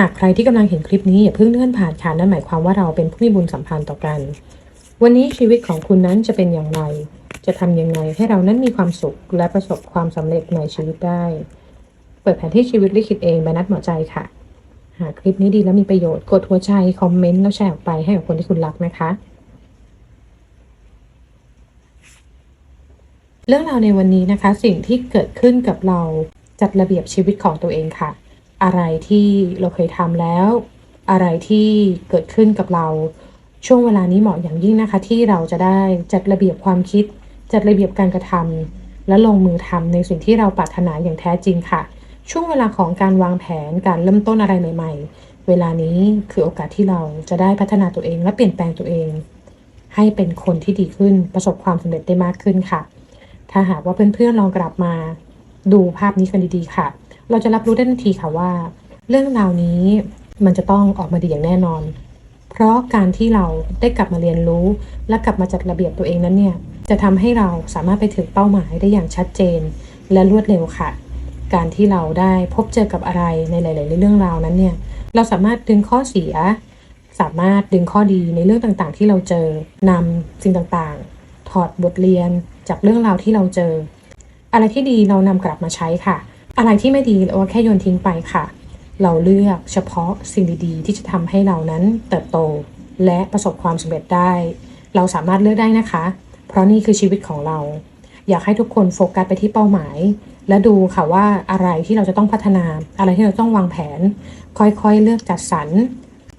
หากใครที่กำลังเห็นคลิปนี้อย่าเพิ่งเลื่อนผ่านค่ะนั่นหมายความว่าเราเป็นผู้มีบุญสัมพันธ์ต่อกัน วันนี้ชีวิตของคุณนั้นจะเป็นอย่างไร จะทำยังไงให้เรานั้นมีความสุขและประสบความสำเร็จในชีวิตได้ เปิดแผนที่ชีวิตลิขิตเองใบนัดหมอใจค่ะ หากคลิปนี้ดีและมีประโยชน์กดหัวใจคอมเมนต์แล้วแชร์ออกไปให้กับคนที่คุณรักนะคะ เรื่องราวในวันนี้นะคะ สิ่งที่เกิดขึ้นกับเราจัดระเบียบชีวิตของตัวเองค่ะ อะไรที่เราเคยทำแล้ว อะไรที่เกิดขึ้นกับเรา ช่วงเวลานี้เหมาะอย่างยิ่งนะคะ ที่เราจะได้จัดระเบียบความคิด จัดระเบียบการกระทำและลงมือทำในสิ่งที่เราปรารถนาอย่างแท้จริงค่ะ ช่วงเวลาของการวางแผนการเริ่มต้นอะไรใหม่ ๆ เวลานี้คือโอกาสที่เราจะได้พัฒนาตัวเอง และเปลี่ยนแปลงตัวเอง ให้เป็นคนที่ดีขึ้นประสบความสำเร็จได้มากขึ้นค่ะ ถ้าหากว่าเพื่อนๆลองกลับมาดูภาพนี้กันดีๆค่ะ เราจะรับรู้ได้ทันทีค่ะว่า เรื่องราวนี้มันจะต้องออกมาดีอย่างแน่นอน เพราะการที่เราได้กลับมาเรียนรู้ และกลับมาจัดระเบียบตัวเองนั้นเนี่ยจะทำให้เราสามารถไปถึงเป้าหมายได้อย่างชัดเจน และรวดเร็วค่ะ การที่เราได้พบเจอกับอะไรในหลาย ๆ เรื่องราวนั้นเนี่ยเราสามารถดึงข้อเสีย สามารถดึงข้อดีในเรื่องต่าง ๆ ที่เราเจอนำสิ่งต่าง ๆ ถอดบทเรียนจากเรื่องราวที่เราเจอ อะไรที่ดีเรานำกลับมาใช้ค่ะ อะไรที่ไม่ดีเราแค่โยนทิ้งไปค่ะ เราเลือกเฉพาะสิ่งดีๆ ที่จะทำให้เรานั้นเติบโต และประสบความสำเร็จได้ เราสามารถเลือกได้นะคะ เพราะนี่คือชีวิตของเรา อยากให้ทุกคนโฟกัสไปที่เป้าหมาย และดูค่ะว่าอะไรที่เราจะต้องพัฒนา อะไรที่เราต้องวางแผน ค่อยๆเลือกจัดสรร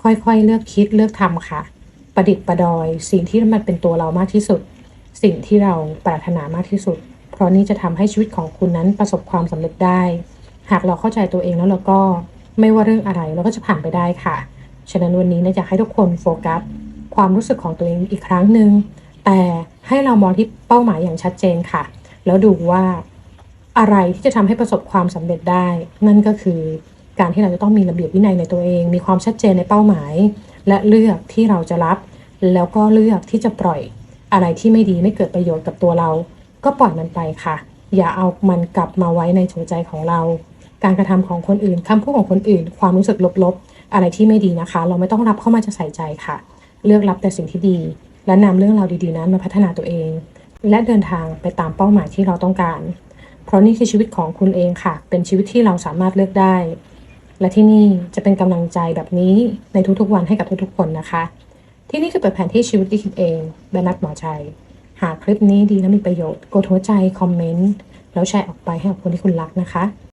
ค่อยๆเลือกคิดเลือกทำค่ะ ประดิษฐ์ประดอย สิ่งที่มันเป็นตัวเรามากที่สุด สิ่งที่เราปรารถนามากที่สุด เพราะนี่จะทำให้ชีวิตของคุณนั้นประสบความสำเร็จได้ หากเราเข้าใจตัวเองแล้วเราก็ไม่ว่าเรื่องอะไรเราก็จะผ่านไปได้ค่ะ ฉะนั้นวันนี้นะอยากให้ทุกคนโฟกัส ความรู้สึกของตัวเองอีกครั้งหนึ่งแต่ให้เรามองที่เป้าหมายอย่างชัดเจนค่ะ แล้วดูว่าอะไรที่จะทำให้ประสบความสำเร็จได้ นั่นก็คือการที่เราจะต้องมีระเบียบวินัยในตัวเอง มีความชัดเจนในเป้าหมาย และเลือกที่เราจะรับ แล้วก็เลือกที่จะปล่อยอะไรที่ไม่ดีไม่เกิดประโยชน์กับตัวเรา ก็ปล่อยมันไปค่ะ อย่าเอามันกลับมาไว้ในหัวใจของเรา การกระทำของคนอื่นคำพูดของคนอื่น ความรู้สึกลบๆ อะไรที่ไม่ดีนะคะ เราไม่ต้องรับเข้ามาจะใส่ใจค่ะ เลือกรับแต่สิ่งที่ดี และนำเรื่องราวดีๆนั้นมาพัฒนาตัวเอง และเดินทางไปตามเป้าหมายที่เราต้องการ เพราะนี่คือชีวิตของคุณเองค่ะ เป็นชีวิตที่เราสามารถเลือกได้ และที่นี่จะเป็นกำลังใจแบบนี้ในทุกๆวันให้กับทุกๆคนนะคะ ที่นี่คือเปิดแผนที่ชีวิตที่คิดเองแบรนัดหมอใจ หากคลิปนี้ดีและมีประโยชน์ กดหัวใจ คอมเมนต์ แล้วแชร์ออกไปให้กับคนที่คุณรักนะคะ